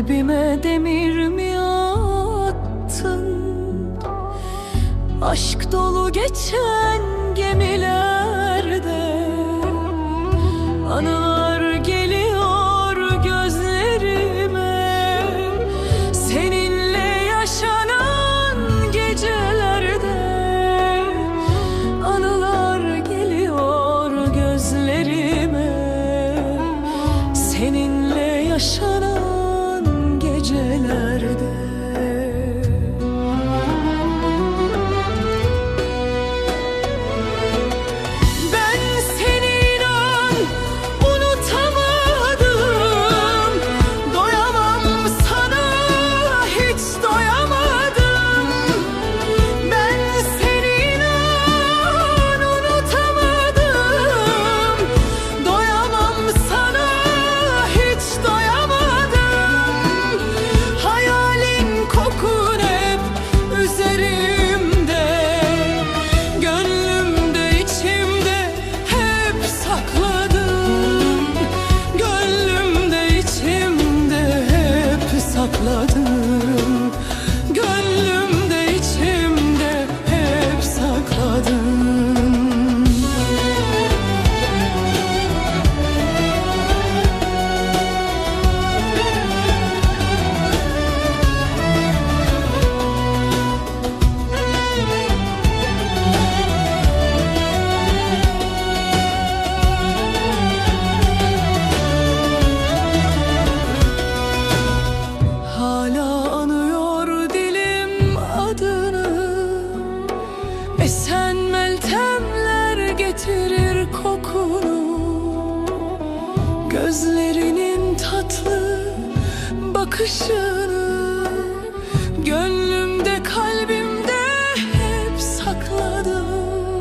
Kalbime demir mi attın? Aşk dolu geçen gemilerde Anılar Esen meltemler getirir kokunu. Gözlerinin tatlı bakışını. Gönlümde kalbimde hep sakladım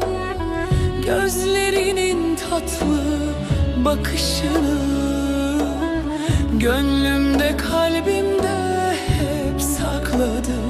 Gözlerinin tatlı bakışını. Gönlümde kalbimde hep sakladım